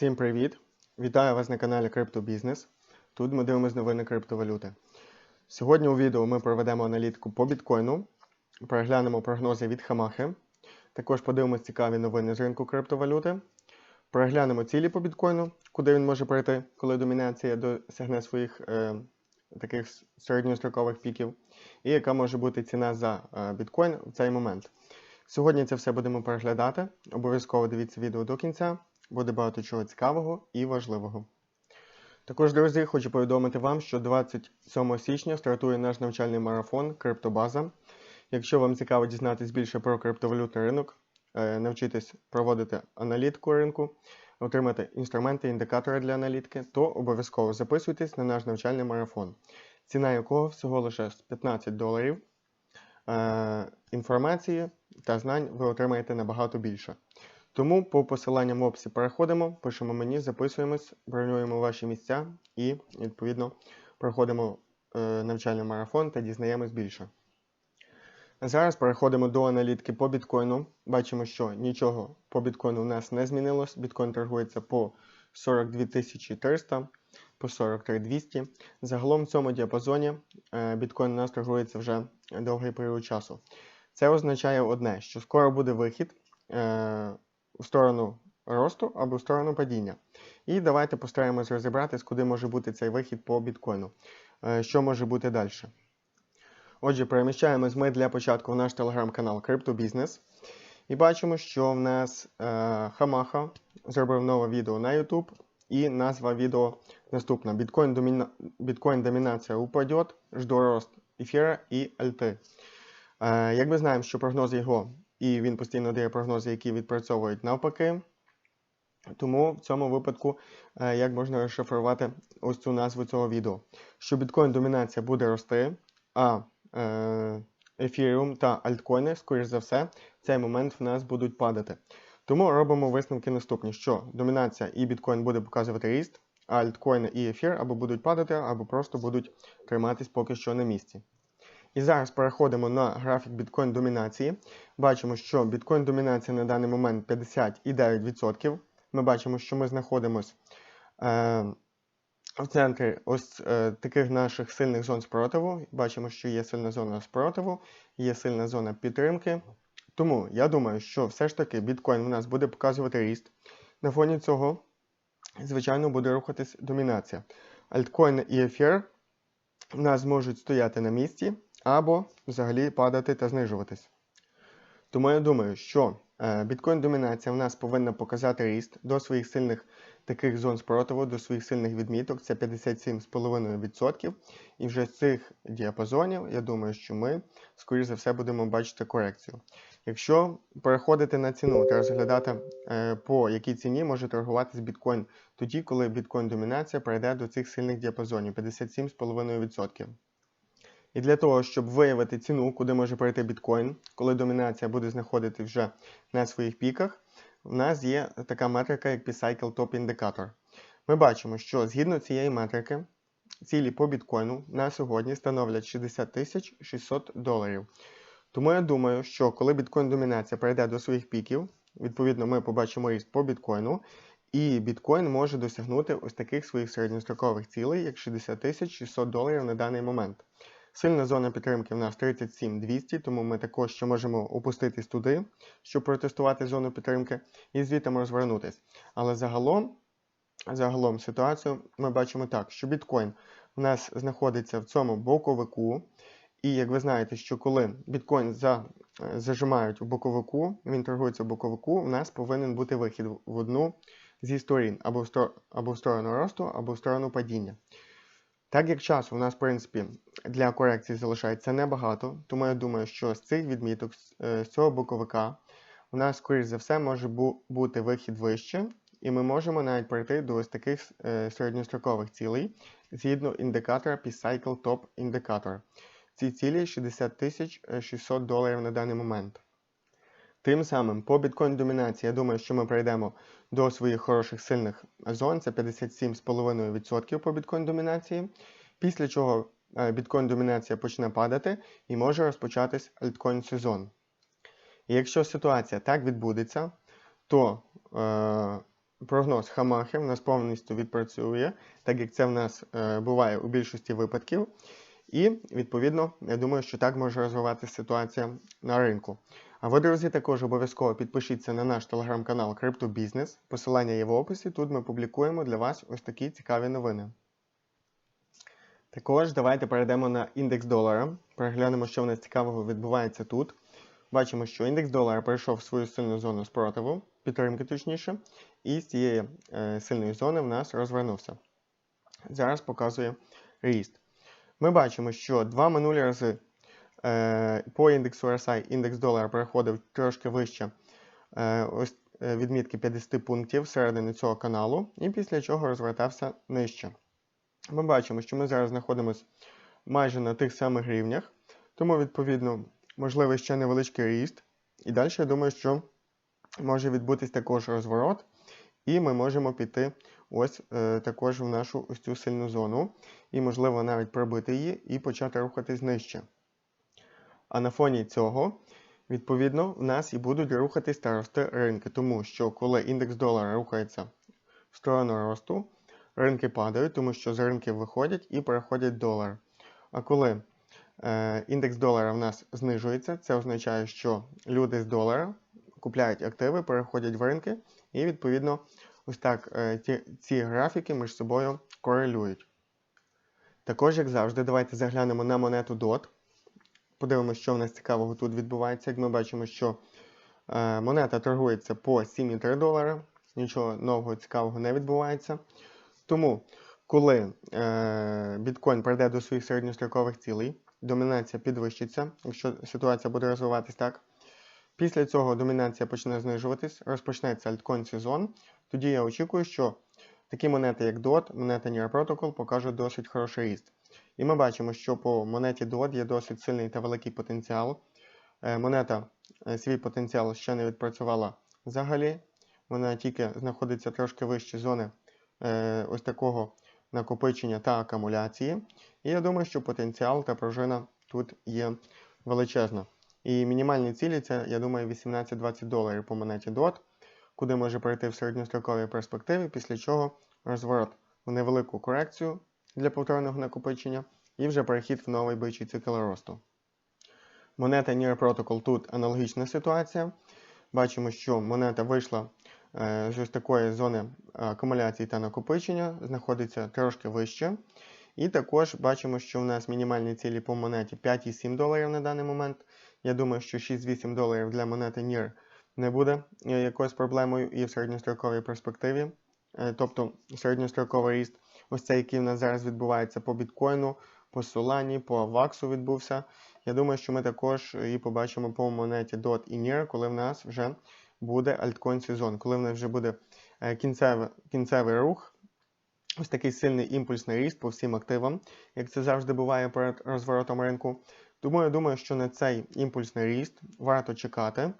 Всім привіт! Вітаю вас на каналі Криптобізнес. Тут ми дивимося новини криптовалюти. Сьогодні у відео ми проведемо аналітику по біткоїну, переглянемо прогнози від Хамахи. Також подивимося цікаві новини з ринку криптовалюти. Переглянемо цілі по біткоїну, куди він може прийти, коли домінація досягне своїх е, таких середньострокових піків, і яка може бути ціна за е, біткоін в цей момент. Сьогодні це все будемо переглядати. Обов'язково дивіться відео до кінця. Буде багато чого цікавого і важливого. Також, друзі, хочу повідомити вам, що 27 січня стартує наш навчальний марафон Криптобаза. Якщо вам цікаво дізнатись більше про криптовалютний ринок, е, навчитись проводити аналітику ринку, отримати інструменти, індикатори для аналітики, то обов'язково записуйтесь на наш навчальний марафон, ціна якого всього лише 15 доларів. Е, Інформації та знань ви отримаєте набагато більше. Тому по посиланням в описі переходимо, пишемо мені, записуємось, бронюємо ваші місця і, відповідно, проходимо е, навчальний марафон та дізнаємось більше. Зараз переходимо до аналітики по біткоїну. Бачимо, що нічого по біткоїну у нас не змінилось. Біткоін торгується по 42 300, по 43 200. Загалом в цьому діапазоні е, біткоін у нас торгується вже довгий період часу. Це означає одне, що скоро буде вихід. В сторону росту або в сторону падіння. І давайте постараємось розібратись, куди може бути цей вихід по біткоїну. Е, що може бути далі. Отже, переміщаємось ми для початку в наш телеграм-канал CryptoBusiness. І бачимо, що в нас е, Хамаха зробив нове відео на YouTube. І назва відео наступна: Біткоін, доміна... Домінація упадет, жду рост ефіра і альти. Е, як ми знаємо, що прогнози його і він постійно дає прогнози, які відпрацьовують навпаки. Тому в цьому випадку, е, як можна розшифрувати ось цю назву цього відео, що біткоін домінація буде рости, а ефіріум та альткоїни, скоріш за все, в цей момент в нас будуть падати. Тому робимо висновки наступні: що домінація і біткоін буде показувати ріст, а альткоїни і ефір або будуть падати, або просто будуть триматись поки що на місці. І зараз переходимо на графік біткоін домінації. Бачимо, що біткоін домінація на даний момент 59%. Ми бачимо, що ми знаходимося е, в центрі ось е, таких наших сильних зон спротиву. Бачимо, що є сильна зона спротиву, є сильна зона підтримки. Тому я думаю, що все ж таки біткоін у нас буде показувати ріст. На фоні цього, звичайно, буде рухатись домінація. Альткоїни і ефір у нас можуть стояти на місці або взагалі падати та знижуватись. Тому я думаю, що е, біткоін-домінація в нас повинна показати ріст до своїх сильних таких зон спротиву, до своїх сильних відміток, це 57,5%. І вже з цих діапазонів, я думаю, що ми, скоріш за все, будемо бачити корекцію. Якщо переходити на ціну та розглядати, е, по якій ціні може торгуватись біткоін тоді, коли біткоін-домінація перейде до цих сильних діапазонів 57,5%. І для того, щоб виявити ціну, куди може перейти біткоін, коли домінація буде знаходити вже на своїх піках, у нас є така метрика, як P-Cycle Top Indicator. Ми бачимо, що згідно цієї метрики, цілі по біткоїну на сьогодні становлять 60 600 доларів. Тому я думаю, що коли біткоін-домінація перейде до своїх піків, відповідно, ми побачимо ріст по біткоїну, і біткоін може досягнути ось таких своїх середньострокових цілей, як 60 600 доларів на даний момент. Сильна зона підтримки в нас 37200, тому ми також ще можемо опуститись туди, щоб протестувати зону підтримки, і звідти розвернутися. Але загалом загалом ситуацію ми бачимо так, що біткоін у нас знаходиться в цьому боковику. І як ви знаєте, що коли біткоін за, зажимають у боковику, він торгується в боковику, у нас повинен бути вихід в одну зі сторін, або в, стор або в сторону росту, або в сторону падіння. Так як часу у нас, в принципі, для корекції залишається небагато, тому я думаю, що з цих відміток, е, з цього боковика, у нас, скоріш за все, може бути вихід вище, і ми можемо навіть прийти до ось таких е, середньострокових цілей згідно індикатора P-Cycle Top Indicator. Ці цілі 60 600 доларів на даний момент. Тим самим по біткоін домінації, я думаю, що ми прийдемо до своїх хороших сильних зон. Це 57,5% по біткоін домінації. Після чого е, біткоін домінація почне падати і може розпочатись альткоін сезон. Якщо ситуація так відбудеться, то е, прогноз Хамахи в нас повністю відпрацює, так як це в нас е, буває у більшості випадків. І, відповідно, я думаю, що так може розвиватися ситуація на ринку. А ви, друзі, також обов'язково підпишіться на наш телеграм-канал CryptoBusiness. Посилання є в описі. Тут ми публікуємо для вас ось такі цікаві новини. Також давайте перейдемо на індекс долара. Переглянемо, що в нас цікавого відбувається тут. Бачимо, що індекс долара перейшов в свою сильну зону спротиву, підтримки точніше, і з цієї е, сильної зони в нас розвернувся. Зараз показує ріст. Ми бачимо, що два минулі рази е, по індексу RSI індекс долара переходив трошки вище е, ось е, відмітки 50 пунктів всередині цього каналу, і після чого розвертався нижче. Ми бачимо, що ми зараз знаходимося майже на тих самих рівнях, тому, відповідно, можливий ще невеличкий ріст. І далі я думаю, що може відбутись також розворот, і ми можемо піти ось е, також в нашу ось цю сильну зону, і, можливо, навіть пробити її і почати рухатись нижче. А на фоні цього, відповідно, в нас і будуть рухатись та рости ринки, тому що коли індекс долара рухається в сторону росту, ринки падають, тому що з ринків виходять і переходять долар. А коли е, індекс долара в нас знижується, це означає, що люди з долара купляють активи, переходять в ринки, і, відповідно, ось так е, ті, ці графіки між собою корелюють. Також, як завжди, давайте заглянемо на монету DOT. Подивимося, що в нас цікавого тут відбувається. Як ми бачимо, що е, монета торгується по 7,3 долара. Нічого нового цікавого не відбувається. Тому, коли е, біткоін прийде до своїх середньострокових цілей, домінація підвищиться, якщо ситуація буде розвиватись так. Після цього домінація почне знижуватись, розпочнеться альткоін сезон. Тоді я очікую, що такі монети, як DOT, монета Near Protocol, покажуть досить хороший ріст. І ми бачимо, що по монеті DOT є досить сильний та великий потенціал. Е, монета е, свій потенціал ще не відпрацювала взагалі. Вона тільки знаходиться трошки вище зони е, ось такого накопичення та акумуляції. І я думаю, що потенціал та пружина тут є величезна. І мінімальні цілі це, я думаю, 18-20 доларів по монеті DOT, куди може пройти в середньостроковій перспективі, після чого розворот в невелику корекцію для повторного накопичення і вже перехід в новий бичий цикл росту. Монета Near Protocol тут аналогічна ситуація. Бачимо, що монета вийшла е, з ось такої зони акумуляції та накопичення, знаходиться трошки вище. І також бачимо, що у нас мінімальні цілі по монеті 5,7 доларів на даний момент. Я думаю, що 6-8 доларів для монети NIR не буде е, якоюсь проблемою і в середньостроковій перспективі. Е, тобто середньостроковий ріст, ось цей, який в нас зараз відбувається по біткоїну, по Solana, по Ваксу відбувся. Я думаю, що ми також і побачимо по монеті DOT і NIR, коли в нас вже буде альткоін сезон, коли в нас вже буде е, кінцевий, кінцевий рух. Ось такий сильний імпульсний ріст по всім активам, як це завжди буває перед розворотом ринку. Тому я думаю, що на цей імпульсний ріст варто чекати.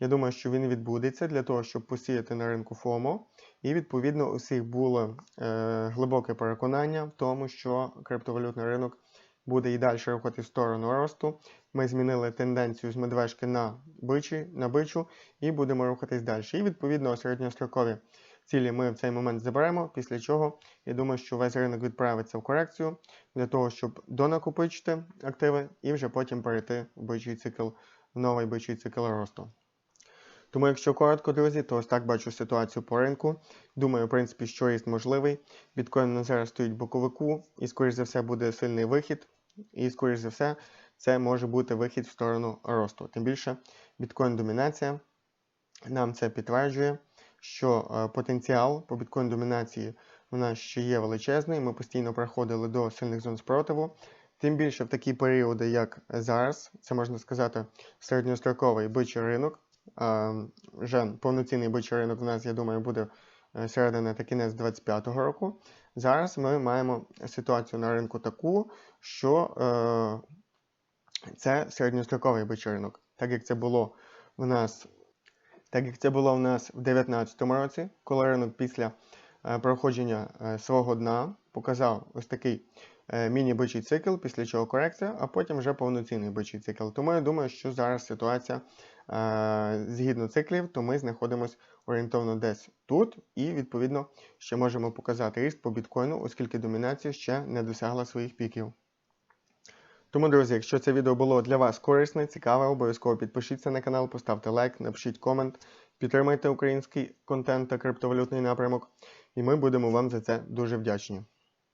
Я думаю, що він відбудеться для того, щоб посіяти на ринку ФОМО. І, відповідно, у всіх було е, глибоке переконання в тому, що криптовалютний ринок буде і далі рухати в сторону росту. Ми змінили тенденцію з медвежки на бичі, на бичу і будемо рухатись далі. І, відповідно, середньострокові цілі ми в цей момент заберемо, після чого я думаю, що весь ринок відправиться в корекцію для того, щоб донакопичити активи і вже потім перейти в бичий цикл, в новий бичий цикл росту. Тому, якщо коротко, друзі, то ось так бачу ситуацію по ринку. Думаю, в принципі, що ріст можливий. Біткоін на зараз стоїть боковику, і, скоріш за все, буде сильний вихід. І, скоріш за все, це може бути вихід в сторону росту. Тим більше, біткоін-домінація нам це підтверджує що е, потенціал по біткоін домінації у нас ще є величезний. Ми постійно приходили до сильних зон спротиву. Тим більше в такі періоди, як зараз, це можна сказати, середньостроковий бичий ринок. Вже повноцінний бичий ринок в нас, я думаю, буде е, середина та кінець 2025 року. Зараз ми маємо ситуацію на ринку таку, що е, це середньостроковий бичий ринок. Так як це було в нас так як це було в нас в 2019 році, коли ринок після е, проходження свого дна показав ось такий міні-бичий цикл, після чого корекція, а потім вже повноцінний бичий цикл. Тому я думаю, що зараз ситуація згідно циклів, то ми знаходимося орієнтовно десь тут, і відповідно ще можемо показати ріст по біткоїну, оскільки домінація ще не досягла своїх піків. Тому, друзі, якщо це відео було для вас корисне, цікаве, обов'язково підпишіться на канал, поставте лайк, напишіть комент, підтримайте український контент та криптовалютний напрямок, і ми будемо вам за це дуже вдячні.